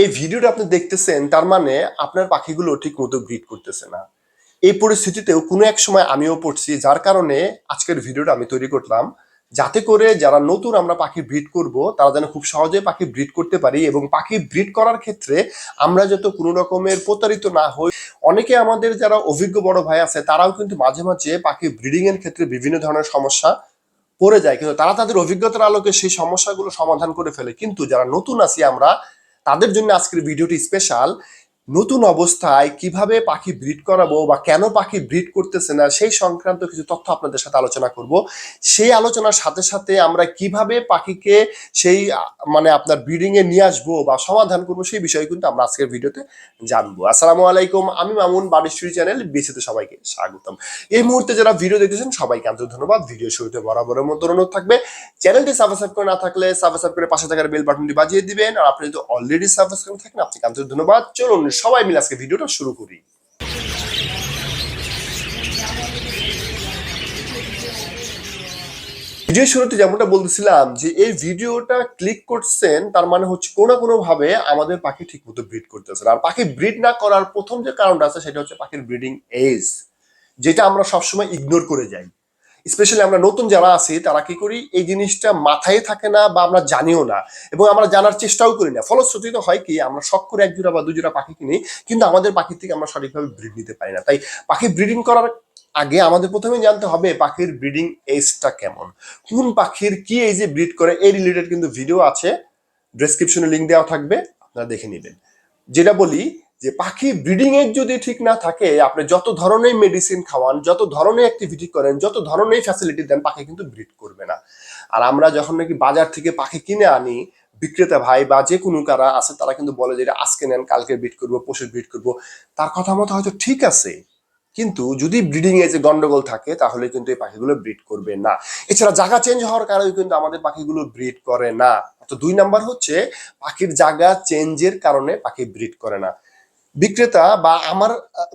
এই ভিডিওটা আপনি দেখতেছেন, তার মানে আপনার পাখিগুলো ঠিক মতো ব্রিড করতেছে না। এই পরিস্থিতিতেও কোনো এক সময় আমিও পড়ছি, যার কারণে আজকের ভিডিওটা আমি তৈরি করলাম। যাতে করে যারা নতুন আমরা পাখি ব্রিড করব, তারা যেন খুব সহজে পাখি ব্রিড করতে পারি এবং পাখি ব্রিড করার ক্ষেত্রে আমরা যত কোনো রকমের প্রতারিত না হই। অনেকে আমাদের যারা অভিজ্ঞ বড় ভাই আছে, তারাও কিন্তু মাঝে মাঝে পাখি ব্রিডিং এর ক্ষেত্রে বিভিন্ন ধরনের সমস্যা পড়ে যায়। কিন্তু তারা তাদের অভিজ্ঞতার আলোকে সেই সমস্যাগুলো সমাধান করে ফেলে। কিন্তু যারা নতুন আছি আমরা তাদের জন্য আজকের ভিডিওটি স্পেশাল নতুন অবস্থায় কীভাবে পাখি ব্রিড করাবো বা কেন পাখি ব্রিড করতেছে না, সেই সংক্রান্ত কিছু তথ্য আপনাদের সাথে আলোচনা করব। সেই আলোচনার সাথে সাথে আমরা কীভাবে পাখিকে সেই মানে আপনার ব্রিডিং এ নিয়ে আসব বা সমাধান করব সেই বিষয়ে কিন্তু আমরা আজকের ভিডিওতে জানব। আসসালামু আলাইকুম, আমি মামুন বাড়িশ্রী চ্যানেল বিসিতে সবাইকে স্বাগতম। এই মুহূর্তে যারা ভিডিও দেখতেছেন, সবাইকে আন্তরিক ধন্যবাদ। ভিডিও শুরুতে বরাবরের মতো অনুরোধ থাকবে। চ্যানেলটি সাবস্ক্রাইব করে না থাকলে সাবস্ক্রাইব করে পাশে থাকার বেল বাটনটি বাজিয়ে দিবেন। আর আপনি যদি অলরেডি সাবস্ক্রাইব থাকেন, আপনাকে আন্তরিক ধন্যবাদ। চলুন সবাই মিলে আজকে ভিডিওটা শুরু করি ভিডিও শুরুতে যেমনটা বলতেছিলাম যে এই ভিডিওটা ক্লিক করছেন, তার মানে হচ্ছে কোনো কোনো ভাবে আমাদের পাখি ঠিক মতো ব্রিড করতেছে। আর পাখি ব্রিড না করার প্রথম যে কারণটা আছে, সেটা হচ্ছে পাখির ব্রিডিং এজ যেটা আমরা সবসময় ইগনোর করে যাই স্পেশালি আমরা নতুন যারা আছি, তারা কি করি? এই জিনিসটা মাথায় থাকে না বা আমরা জানিও না। এবং আমরা জানার চেষ্টাও করি না। ফলশ্রুতিতে হয় কি, আমরা শখ করে এক জোড়া বা দু জোড়া পাখি কিনি, কিন্তু আমাদের পাখি থেকে আমরা সঠিকভাবে ব্রিড নিতে পারি না। তাই পাখি ব্রিডিং করার আগে আমাদের প্রথমে জানতে হবে পাখির ব্রিডিং এজটা কেমন। কোন পাখির কি এজে ব্রিড করে, এই রিলেটেড কিন্তু ভিডিও আছে। ডেসক্রিপশনে লিঙ্ক দেওয়া থাকবে, আপনারা দেখে নেবেন। যেটা বলি যে পাখি ব্রিডিং এর যদি ঠিক না থাকে, আপনি যত ধরনের মেডিসিন খাওয়ান, যত ধরনের অ্যাক্টিভিটি করেন, যত ধরনের ফ্যাসিলিটি দেন, পাখি কিন্তু ব্রিড করবে না। আর আমরা যখন নাকি বাজার থেকে পাখি কিনে আনি, বিক্রেতা ভাই বা যে কোনো কারা আছে, তারা কিন্তু বলে যে, এটা আজকে নেন, কালকে ব্রিড করব পশু ব্রিড করব। তার কথা মতো হয়তো ঠিক আছে। কিন্তু যদি ব্রিডিং এ যে গন্ডগোল থাকে, তাহলে কিন্তু এই পাখিগুলো ব্রিড করবে না। এছাড়া জায়গা চেঞ্জ হওয়ার কারণে কিন্তু আমাদের পাখিগুলো ব্রিড করে না। তো দুই নাম্বার হচ্ছে, পাখির জায়গা চেঞ্জের কারণে পাখি ব্রিড করে না। বিক্রেতা বা আমার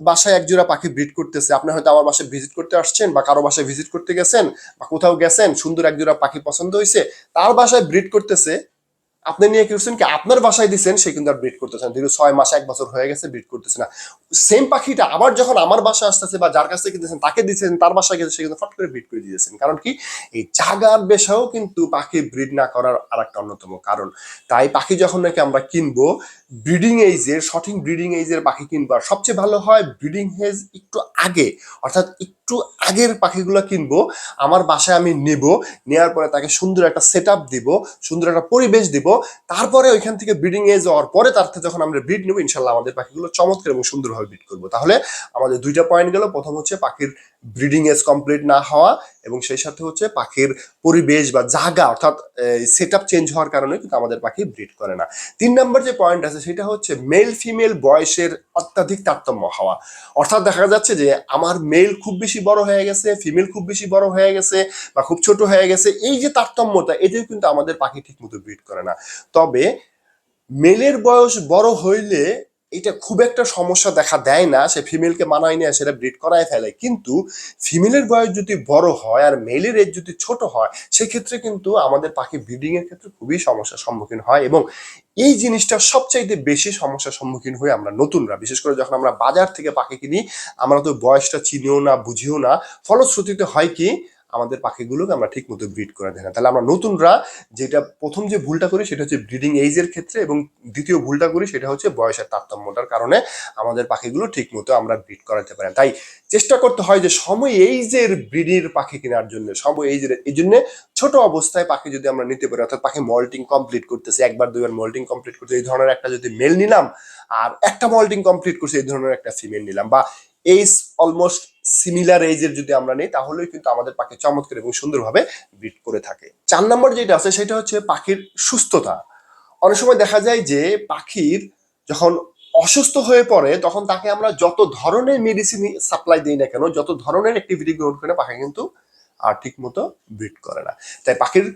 বাসায় একজোড়া পাখি ব্রিড করতেছে, আপনি হয়তো আমার বাসায় ভিজিট করতে আসছেন বা কারও বাসায় ভিজিট করতে গেছেন বা কোথাও গেছেন, সুন্দর একজোড়া পাখি পছন্দ হয়েছে তার বাসায় ব্রিড করতেছে, আপনি নিয়ে করছেন কি, আপনার বাসায় দিচ্ছেন সে কিন্তু আর ব্রিড করতেছে না। দীর্ঘ ছয় মাস, এক বছর হয়ে গেছে ব্রিড করতেছে না। সেম পাখিটা আবার যখন আমার বাসায় আসতেছে বা যার কাছ থেকে দিয়েছেন তাকে দিচ্ছেন তার বাসায় গেছে, সে কিন্তু ফট করে ব্রিড করে দিয়েছেন। কারণ কি, এই জাগার বেশাও কিন্তু পাখি ব্রিড না করার আর একটা অন্যতম কারণ। তাই পাখি যখন নাকি আমরা কিনবো ব্রিডিং এইজের সঠিক ব্রিডিং এইজের পাখি কিনবো আর সবচেয়ে ভালো হয় ব্রিডিং হেজ একটু আগে, অর্থাৎ একটু আগের পাখিগুলো কিনবো, আমার বাসায় আমি নেব নেওয়ার পরে তাকে সুন্দর একটা সেট আপ দিব, সুন্দর একটা পরিবেশ দিব, তারপরে ওইখান থেকে ব্রিডিং এজ হওয়ার পরে তার থেকে যখন আমরা ব্রিড নেব, ইনশাল্লাহ আমাদের পাখিগুলো চমৎকার এবং সুন্দরভাবে ব্রিড করব। তাহলে আমাদের দুইটা পয়েন্ট গেল, প্রথম হচ্ছে পাখির ব্রিডিং এজ কমপ্লিট না হওয়া এবং সেই সাথে হচ্ছে পাখির পরিবেশ বা জায়গা অর্থাৎ সেট আপ চেঞ্জ হওয়ার কারণে কিন্তু আমাদের পাখি ব্রিড করে না। তিন নম্বর যে পয়েন্ট আছে সেটা হচ্ছে মেল ফিমেল বয়সের অত্যাধিক তারতম্য হওয়া। অর্থাৎ দেখা যাচ্ছে যে আমার মেল খুব বেশি বড় হয়ে গেছে ফিমেল খুব বেশি বড় হয়ে গেছে বা খুব ছোট হয়ে গেছে, এই যে তারতম্যটা এটাও কিন্তু আমাদের পাখি ঠিক মতো ব্রিড করে না। তবে মেলের বয়স বড় হইলে এটা খুব একটা সমস্যা দেখা দেয় না। সে ফিমেলকে মানায় নিয়ে, সেটা ব্রিড করায় ফেলে। কিন্তু ফিমেলের বয়স যদি বড় হয় আর মেলের এজ যদি ছোট হয়, সেক্ষেত্রে কিন্তু আমাদের পাখি ব্রিডিং এর ক্ষেত্রে খুবই সমস্যার সম্মুখীন হয় এবং এই জিনিসটা সবচাইতে বেশি সমস্যার সম্মুখীন হয়ে আমরা নতুনরা। বিশেষ করে যখন আমরা বাজার থেকে পাখি কিনি, আমরা তো বয়সটা চিনিও না, বুঝিও না। ফলশ্রুতিতে হয় কি আমাদের পাখিগুলোকে আমরা ঠিক মতো ব্রিড করে দেয় না তাহলে আমরা নতুনরা যেটা প্রথম যে ভুলটা করি সেটা হচ্ছে ব্রিডিং এইজের ক্ষেত্রে এবং দ্বিতীয় ভুলটা করি সেটা হচ্ছে বয়সের তারতম্যটার কারণে আমাদের পাখিগুলো ঠিক মতো আমরা ব্রিড করাতে পারি। তাই চেষ্টা করতে হয় যে সময় এইজের ব্রিডির পাখি কেনার জন্য, সময় এইজের এই জন্য ছোট অবস্থায় পাখি যদি আমরা নিতে পারি, অর্থাৎ পাখি মল্টিং কমপ্লিট করতেছে, একবার দুইবার মল্টিং কমপ্লিট করতে এই ধরনের একটা যদি মেল নিলাম, আর একটা মল্টিং কমপ্লিট করছে, এই ধরনের একটা ফিমেল নিলাম, বা এইজ অলমোস্ট সিমিলার এইজের যদি আমরা নিই, তাহলেই কিন্তু আমাদের পাখি চমৎকার এবং সুন্দরভাবে ব্রিড করে থাকে। চার নম্বর যেটা আছে, সেটা হচ্ছে পাখির সুস্থতা। অনেক সময় দেখা যায় যে পাখির যখন অসুস্থ হয়ে পড়ে, তখন তাকে আমরা যত ধরনের মেডিসিন সাপ্লাই দিই না কেন, যত ধরনের অ্যাক্টিভিটি গ্রহণ করে পাখি কিন্তু আর ঠিক মতো ব্রিড করে না। তাই পাখির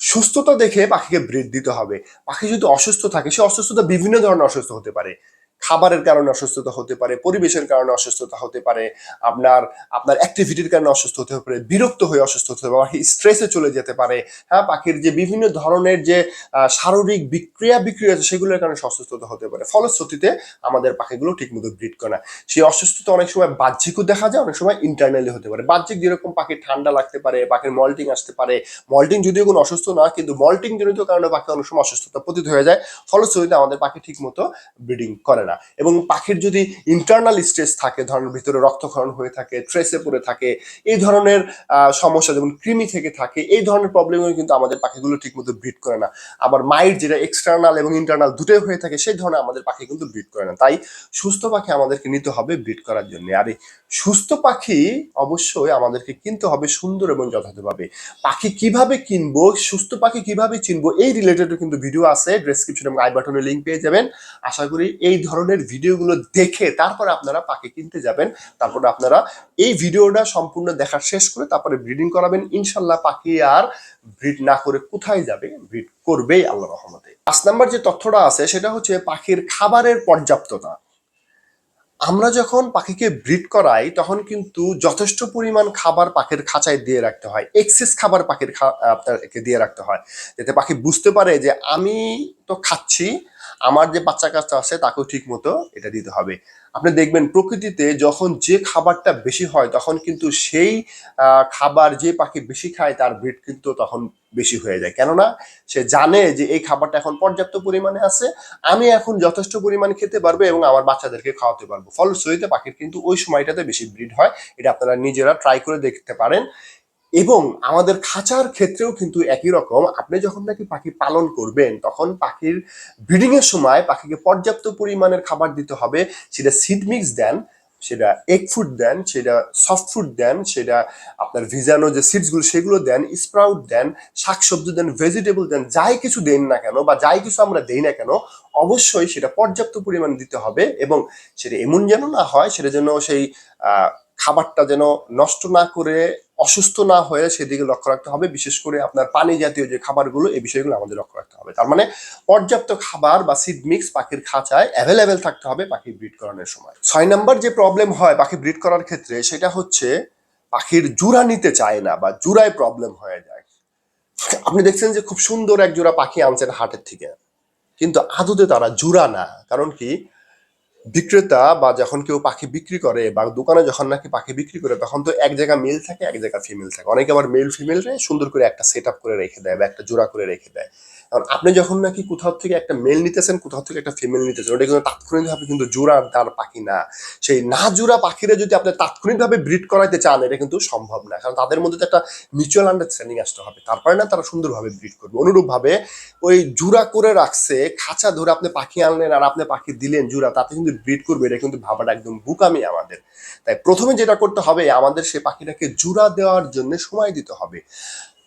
সুস্থতা দেখে পাখিকে ব্রিড দিতে হবে। পাখি যদি অসুস্থ থাকে, সে অসুস্থতা বিভিন্ন ধরনের অসুস্থ হতে পারে। খাবারের কারণে অসুস্থতা হতে পারে, পরিবেশের কারণে অসুস্থতা হতে পারে, আপনার আপনার অ্যাক্টিভিটির কারণে অসুস্থ হতে পারে, বিরক্ত হয়ে অসুস্থ হতে পারে স্ট্রেসে চলে যেতে পারে হ্যাঁ পাখির যে বিভিন্ন ধরনের যে শারীরিক বিক্রিয়া বিক্রিয়া আছে, সেগুলোর কারণে অসুস্থতা হতে পারে। ফলশ্রুতিতে আমাদের পাখিগুলো ঠিকমতো ব্রিড করে না। সেই অসুস্থতা অনেক সময় বাহ্যিকও দেখা যায়, অনেক সময় ইন্টারনালি হতে পারে। বাহ্যিক যেরকম পাখির ঠান্ডা লাগতে পারে, পাখির মল্টিং আসতে পারে মল্টিং যদিও কোনো অসুস্থ না, কিন্তু মল্টিং জনিত কারণে পাখি অনেক সময় অসুস্থতা পতিত হয়ে যায়, ফলশ্রুতিতে আমাদের পাখি ঠিক মতো ব্রিডিং করে না। এবং পাখির যদি ইন্টারনাল স্ট্রেস থাকে, ধরেন ভিতরে রক্তক্ষরণ হয়ে থাকে ট্রেসে পড়ে থাকে, এই ধরনের সমস্যা যেমন কৃমি থেকে থাকে, এই ধরনের প্রবলেমও কিন্তু আমাদের পাখিগুলো ঠিক মতো ব্রিড করে না। আবার মাইট যেটা এক্সটার্নাল এবং ইন্টারনাল দুটোই হয়ে থাকে, সেই ধরনের আমাদের পাখি কিন্তু ব্রিড করে না। তাই সুস্থ পাখি আমাদেরকে নিতে হবে ব্রিড করার জন্য। আর এই সুস্থ পাখি অবশ্যই আমাদেরকে কিনতে হবে সুন্দর এবং যথাযথভাবে। পাখি কীভাবে কিনবো, সুস্থ পাখি কীভাবে চিনবো, এই রিলেটেডও কিন্তু ভিডিও আছে ডেসক্রিপশন এবং আই বাটনে লিঙ্ক পেয়ে যাবেন। আশা করি এই ধরনের ভিডিওগুলো দেখে তারপরে আপনারা পাখি কিনতে যাবেন, তারপরে আপনারা এই ভিডিওটা সম্পূর্ণ দেখা শেষ করে তারপরে ব্রিডিং করাবেন। ইনশাল্লাহ পাখি আর ব্রিড না করে কোথায় যাবে? ব্রিড করবেই আল্লাহ রহমতে। পাঁচ নাম্বার যে তথ্যটা আছে, সেটা হচ্ছে পাখির খাবারের পর্যাপ্ততা। আমরা যখন পাখিকে ব্রিড করাই, তখন কিন্তু যথেষ্ট পরিমাণ খাবার পাখির খাঁচায় দিয়ে রাখতে হয়। এক্সেস খাবার পাখির আপনাকে দিয়ে রাখতে হয়। যাতে পাখি বুঝতে পারে যে, আমি তো খাচ্ছি আমার যে বাচ্চা কাচ্চা আছে, তাকেও ঠিক মতো এটা দিতে হবে। আপনি দেখবেন, প্রকৃতিতে যখন যে খাবারটা বেশি হয়, তখন কিন্তু সেই খাবার যে পাখি বেশি খায়, তার ব্রিড কিন্তু তখন বেশি হয়ে যায়। কেননা, সে জানে যে এই খাবারটা এখন পর্যাপ্ত পরিমাণে আছে, আমি এখন যথেষ্ট পরিমাণে খেতে পারব এবং আমার বাচ্চাদেরকে খাওয়াতে পারব। ফলশ্রুতিতে পাখির কিন্তু ওই সময়টাতে বেশি ব্রিড হয়, এটা আপনারা নিজেরা ট্রাই করে দেখতে পারেন। এবং আমাদের খাঁচার ক্ষেত্রেও কিন্তু একই রকম। আপনি যখন নাকি পাখি পালন করবেন, তখন পাখির ব্রিডিং এর সময় পাখিকে পর্যাপ্ত পরিমাণের খাবার দিতে হবে। সেটা সিড মিক্স দেন, সেটা এগ ফুড দেন, সেটা সফট ফুড দেন, সেটা আপনার ভিজানো যে সিডসগুলো সেগুলো দেন স্প্রাউট দেন, শাকসবজি দেন ভেজিটেবল দেন, যাই কিছু দেন না কেন বা যাই কিছু আমরা দেই না কেন, অবশ্যই সেটা পর্যাপ্ত পরিমাণ দিতে হবে এবং সেটা এমন যেন না হয়, সেটা যেন সেই খাবারটা যেন নষ্ট না করে অসুস্থ না হয়ে সেদিকে লক্ষ্য রাখতে হবে। বিশেষ করে আপনার পানি জাতীয় যে খাবারগুলো, এই বিষয়গুলো আমাদের লক্ষ্য রাখতে হবে। তার মানে পর্যাপ্ত খাবার বা সিড মিক্স পাখির খাঁচায় অ্যাভেলেবেল থাকতে হবে পাখি ব্রিড করানোর সময়। ছয় নম্বর যে প্রবলেম হয় পাখি ব্রিড করার ক্ষেত্রে, সেটা হচ্ছে পাখির জোড়া নিতে চায় না বা জোড়ায় প্রবলেম হয়ে যায়। আপনি দেখছেন যে খুব সুন্দর এক জোড়া পাখি আনছেন হাটের থেকে, কিন্তু আদতে তারা জোড়া না। কারণ কি? বিক্রেতা বা যখন কেউ পাখি বিক্রি করে বা দোকানে যখন নাকি পাখি বিক্রি করে, তখন তো এক জায়গা মেল থাকে, এক জায়গা ফিমেল থাকে। অনেকে আবার মেল ফিমেল সুন্দর করে একটা সেট করে রেখে দেয় বা একটা জোড়া করে রেখে দেয়। কারণ আপনি যখন নাকি কোথাও থেকে একটা মেল নিতেছেন, কোথাও থেকে একটা ফিমেল নিতেছেন, ওটা কিন্তু তাৎক্ষণিকভাবে কিন্তু জোড়া তার পাখি না। সেই না জোড়া পাখিরা যদি আপনি তাৎক্ষণিকভাবে ব্রিড করাইতে চান, এটা কিন্তু সম্ভব না। কারণ তাদের মধ্যে তো একটা মিউচুয়াল আন্ডারস্ট্যান্ডিং আসতে হবে। তারপরে না, তারা সুন্দরভাবে ব্রিড করবে। অনুরূপভাবে ওই জোড়া করে রাখছে, খাঁচা ধরে আপনি পাখি আনলেন আর আপনি পাখি দিলেন জোড়া, তাতে কিন্তু ব্রিড করবে, এটা কিন্তু ভাবাটা একদম বুকামি আমাদের। তাই প্রথমে যেটা করতে হবে, আমাদের সেই পাখিটাকে জোড়া দেওয়ার জন্য সময় দিতে হবে।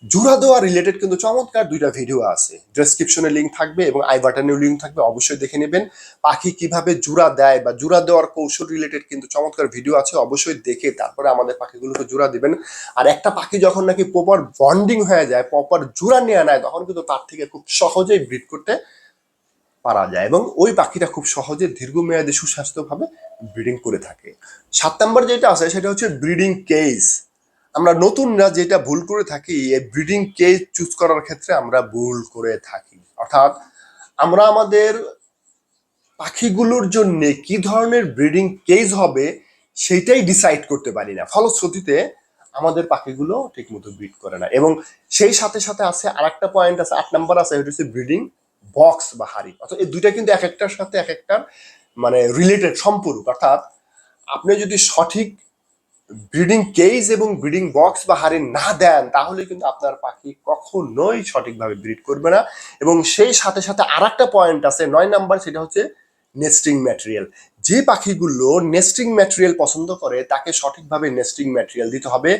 জোড়া দেওয়া রিলেটেড কিন্তু চমৎকার দুইটা ভিডিও আছে। ডেসক্রিপশনে লিঙ্ক থাকবে এবং আই বাটনেও লিঙ্ক থাকবে, অবশ্যই দেখে নেবেন। পাখি কীভাবে জোড়া দেয় বা জোড়া দেওয়ার কৌশল রিলেটেড কিন্তু চমৎকার ভিডিও আছে, অবশ্যই দেখে তারপরে আমাদের পাখিগুলোকে জোড়া দিবেন। আর একটা পাখি যখন নাকি প্রপার বন্ডিং হয়ে যায় প্রপার জোড়া নিয়ে নেয়, তখন কিন্তু তার থেকে খুব সহজেই ব্রিড করতে পারা যায় এবং ওই পাখিটা খুব সহজে দীর্ঘমেয়াদী সুস্বাস্থ্যভাবে ব্রিডিং করে থাকে। সাত নাম্বার যেটা আছে, সেটা হচ্ছে ব্রিডিং কেস আমরা নতুনরা যেটা ভুল করে থাকি, এই ব্রিডিং কেজ চুজ করার ক্ষেত্রে আমরা ভুল করে থাকি। অর্থাৎ আমরা আমাদের পাখিগুলোর জন্য কি ধরনের ব্রিডিং কেজ হবে সেটাই ডিসাইড করতে পারি না। ফলশ্রুতিতে আমাদের পাখিগুলো ঠিকমতো ব্রিড করে না। এবং সেই সাথে সাথে আছে আরেকটা পয়েন্ট আছে, আট নাম্বার আছে এটা হচ্ছে ব্রিডিং বক্স বা হাড়ি। অর্থাৎ এই দুইটা কিন্তু এক একটার সাথে এক একটার মানে রিলেটেড সম্পূরক। অর্থাৎ আপনি যদি সঠিক ব্রিডিং কেজ এবং ব্রিডিং বক্স বা হারে না দেন, তাহলে কিন্তু আপনার পাখি কখনোই সঠিকভাবে ব্রিড করবে না। এবং সেই সাথে সাথে আর একটা পয়েন্ট আছে, নয় নাম্বার সেটা হচ্ছে নেস্টিং ম্যাটেরিয়াল যে পাখিগুলো নেস্টিং ম্যাটেরিয়াল পছন্দ করে, তাকে সঠিকভাবে নেস্টিং ম্যাটেরিয়াল দিতে হবে।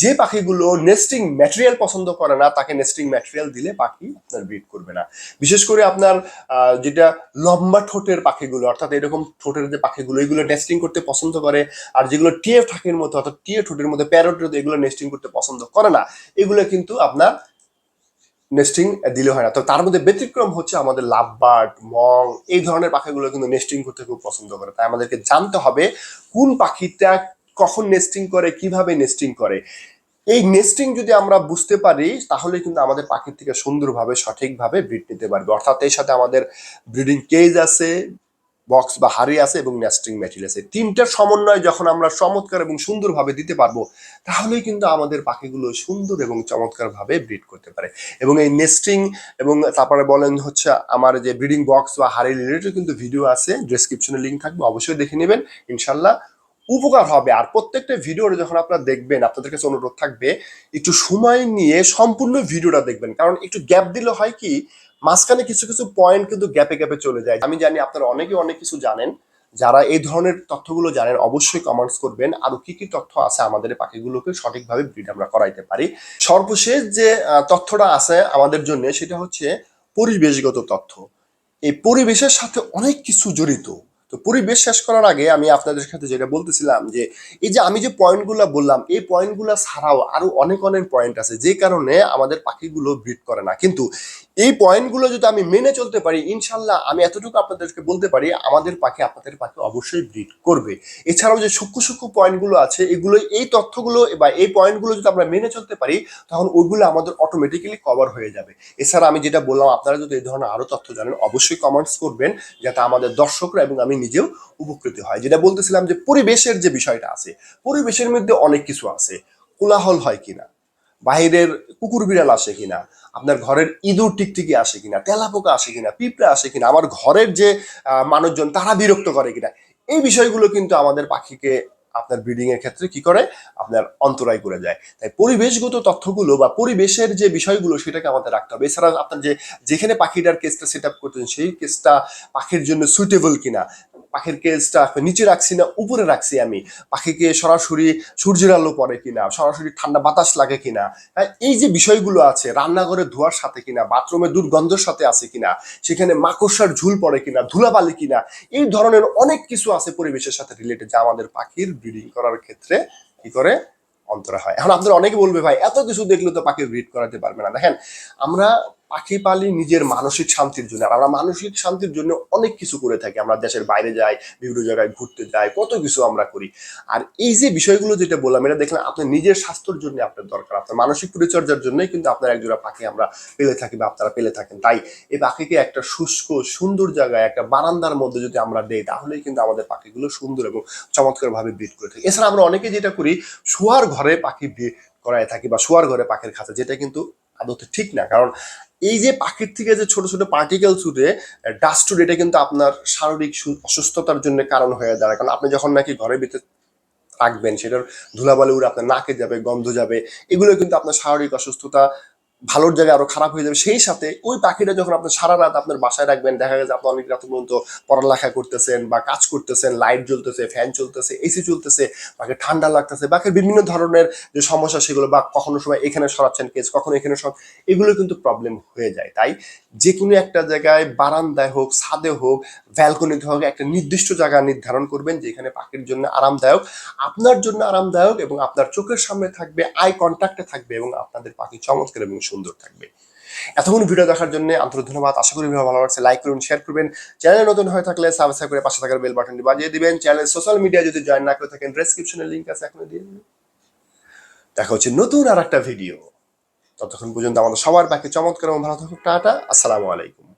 যে পাখিগুলো নেস্টিং ম্যাটেরিয়াল পছন্দ করে না, তাকে নেস্টিং ম্যাটেরিয়াল দিলে পাখি আপনার ব্রিড করবে না। বিশেষ করে আপনার যেটা লম্বা ঠোঁটের পাখিগুলো, অর্থাৎ এরকম ঠোঁটের যে পাখিগুলো, এগুলো নেস্টিং করতে পছন্দ করে, আর যেগুলো টিএফ ঠাকের মতো, অর্থাৎ টিএ ঠোঁটের মধ্যে প্যারোটের মতো এগুলো নেস্টিং করতে পছন্দ করে না, এগুলো কিন্তু আপনার নেস্টিং দিলে হয় না। তো তার মধ্যে ব্যতিক্রম হচ্ছে আমাদের লাভবার্ড, মং, এই ধরনের পাখিগুলো কিন্তু নেস্টিং করতে খুব পছন্দ করে। তাই আমাদেরকে জানতে হবে কোন পাখিটা কখন নেস্টিং করে, কীভাবে নেস্টিং করে। এই নেস্টিং যদি আমরা বুঝতে পারি, তাহলে কিন্তু আমাদের পাখির থেকে সুন্দরভাবে, সঠিকভাবে ব্রিড নিতে পারবে। অর্থাৎ এর সাথে আমাদের ব্রিডিং কেজ আছে বক্স বা হাড়ি আছে এবং নেস্টিং ম্যাটেরিয়াল আছে। তিনটার সমন্বয় যখন আমরা চমৎকার এবং সুন্দরভাবে দিতে পারব, তাহলেই কিন্তু আমাদের পাখিগুলো সুন্দর এবং চমৎকারভাবে ব্রিড করতে পারে। এবং এই নেস্টিং এবং তারপরে বলেন হচ্ছে আমার যে ব্রিডিং বক্স বা হাড়ি রিলেটেড কিন্তু ভিডিও আছে ডেসক্রিপশনে লিঙ্ক থাকবে, অবশ্যই দেখে নেবেন, ইনশাল্লাহ উপকার হবে। আর প্রত্যেকটা ভিডিওটা যখন আপনারা দেখবেন, আপনাদের কাছে অনুরোধ থাকবে, একটু সময় নিয়ে সম্পূর্ণ ভিডিওটা দেখবেন। কারণ একটু গ্যাপ দিলে হয় কি মাঝখানে কিছু কিছু পয়েন্ট কিন্তু গ্যাপে গ্যাপে চলে যায়। আমি জানি আপনারা অনেকে অনেক কিছু জানেন। যারা এই ধরনের তথ্যগুলো জানেন, অবশ্যই কমেন্টস করবেন। আরও কি কি তথ্য আছে আমাদের পাখিগুলোকে সঠিকভাবে ব্রিড আমরা করাইতে পারি। সর্বশেষ যে তথ্যটা আছে আমাদের জন্য, সেটা হচ্ছে পরিবেশগত তথ্য। এই পরিবেশের সাথে অনেক কিছু জড়িত। তো পরিবেশ শেষ করার আগে আমি আপনাদের সাথে যেটা বলতেছিলাম যে, এই যে আমি যে পয়েন্টগুলো বললাম, এই পয়েন্টগুলো ছাড়াও আরও অনেক অনেক পয়েন্ট আছে যে কারণে আমাদের পাখিগুলো ব্রিড করে না। কিন্তু এই পয়েন্টগুলো যদি আমি মেনে চলতে পারি, ইনশাল্লাহ আমি এতটুকু আপনাদেরকে বলতে পারি, আমাদের পাখি আপনাদের পাখি অবশ্যই ব্রিড করবে। এছাড়াও যে সূক্ষ্ম সূক্ষ্ম পয়েন্টগুলো আছে, এগুলো, এই তথ্যগুলো বা এই পয়েন্টগুলো যদি আমরা মেনে চলতে পারি তখন ওইগুলো আমাদের অটোমেটিক্যালি কভার হয়ে যাবে। এছাড়া আমি যেটা বললাম, আপনারা যদি এই ধরনের আরও তথ্য জানেন, অবশ্যই কমেন্টস করবেন, যাতে আমাদের দর্শকরা এবং আমি নিজেও উপকৃত হয়। যেটা বলতেছিলাম যে পরিবেশের যে বিষয়টা আছে, পরিবেশের মধ্যে অনেক কিছু আছে। কোলাহল হয় কিনা? বাইরের কুকুর বিড়াল আসে কিনা, আপনার ঘরের ইঁদুর টিকটিকি আসে কিনা তেলাপোকা আসে কিনা, পিঁপড়া আসে কিনা, আমার ঘরের যে মানুষজন তারা বিরক্ত করে কিনা, এই বিষয়গুলো কিন্তু আমাদের পাখিকে আপনার ব্রিডিং এর ক্ষেত্রে কি করে? আপনার অন্তরায় করে যায় তাই পরিবেশগত তথ্যগুলো বা পরিবেশের যে বিষয়গুলো সেটাকে আমাদের রাখতে হবে। এছাড়া আপনার যে, যেখানে পাখিটার কেসটা সেট আপ করতেছেন, সেই কেসটা পাখির জন্য সুইটেবল কিনা পাখির কেসটা নিচে রাখছি না উপরে রাখছি আমি। পাখিকে সরাসরি সূর্যের আলো পড়ে কিনা সরাসরি ঠান্ডা বাতাস লাগে কিনা হ্যাঁ, এই যে বিষয়গুলো আছে রান্নাঘরে ধোয়ার সাথে কিনা বাথরুমে দুর্গন্ধের সাথে আছে কিনা সেখানে মাকড়সার ঝুল পড়ে কিনা ধুলাবালি কিনা এই ধরনের অনেক কিছু আছে পরিবেশের সাথে রিলেটেড যা আমাদের পাখির ব্রিডিং করার ক্ষেত্রে কি করে? অন্তরা হয়। এখন আপনারা অনেকে বলবে ভাই এত কিছু দেখলে তো পাখি ব্রিড করাতে পারবে না। দেখেন আমরা পাখি পালি নিজের মানসিক শান্তির জন্য। আর আমরা মানসিক শান্তির জন্য অনেক কিছু করে থাকি। আমরা দেশের বাইরে যাই, বিভিন্ন জায়গায় ঘুরতে যাই, কত কিছু আমরা করি। আর এই যে বিষয়গুলো যেটা বললাম, এটা দেখলাম আপনার নিজের স্বাস্থ্যের জন্য আপনার দরকার। আপনার মানসিক পরিচর্যার জন্যই কিন্তু আপনার একজোড়া পাখি আমরা পেলে থাকি বা আপনারা পেলে থাকেন। তাই এই পাখিকে একটা শুষ্ক, সুন্দর জায়গায়, একটা বারান্দার মধ্যে যদি আমরা দেই, তাহলেই কিন্তু আমাদের পাখিগুলো সুন্দর এবং চমৎকার ভাবে ব্রিড করে থাকি। এছাড়া আমরা অনেকে যেটা করি, শোয়ার ঘরে পাখি করায় থাকি বা শোয়ার ঘরে পাখির খাঁচা, যেটা কিন্তু আদতে ঠিক না। কারণ এই যে পাখির থেকে যে ছোট ছোট পার্টিকেল ছুটে ডাস্ট এটা কিন্তু আপনার শারীরিক অসুস্থতার জন্য কারণ হয়ে দাঁড়ায়। কারণ আপনি যখন নাকি ঘরের ভিতরে রাখবেন সেটার ধুলাবালি উড়ে আপনার নাকে যাবে, গন্ধ যাবে, এগুলো কিন্তু আপনার শারীরিক অসুস্থতা ভালোর জায়গায় আরও খারাপ হয়ে যাবে, সেই সাথে ওই পাখিটা যখন আপনি সারা রাত আপনার বাসায় রাখবেন, দেখা গেছে আপনি অনেক রাত পর্যন্ত পড়ালেখা করতেছেন বা কাজ করতেছেন লাইট জ্বলতেছে ফ্যান চলতেছে এসি চলতেছে, বাকি ঠান্ডা লাগতেছে, বাকি বিভিন্ন ধরনের যে সমস্যা সেগুলো বা কখনো সময় এখানে সরাচ্ছেন কেস কখনো এখানে সব এগুলো কিন্তু প্রবলেম হয়ে যায়। তাই যে কোনো একটা জায়গায় বারান্দায় হোক, ছাদে হোক ভ্যালকনিতে হোক, একটা নির্দিষ্ট জায়গা নির্ধারণ করবেন যেখানে পাখির জন্য আরামদায়ক। আপনার জন্য আরামদায়ক এবং আপনার চোখের সামনে থাকবে আই কন্ট্যাক্টে থাকবে এবং আপনাদের পাখি চমৎকার এবং সুন্দর থাকবে। এতক্ষণ ভিডিও দেখার জন্য আন্তরিক ধন্যবাদ। আশা করি ভিডিও ভালো লাগছে লাইক করুন শেয়ার করবেন। চ্যানেল নতুন হয়ে থাকলে সাবস্ক্রাইব করে পাশে থাকার বেল বাটনটি বাজিয়ে দিবেন। চ্যানেল সোশ্যাল মিডিয়া যদি জয়েন না করে থাকেন ডেসক্রিপশনে লিংক আছে এখনও দিয়ে দিবেন। দেখা হচ্ছে নতুন আর একটা ভিডিও ততক্ষণ পর্যন্ত আমাদের সবার বাকি চমৎকার এবং ভালো থাকুক। টাটা আসসালামু আলাইকুম।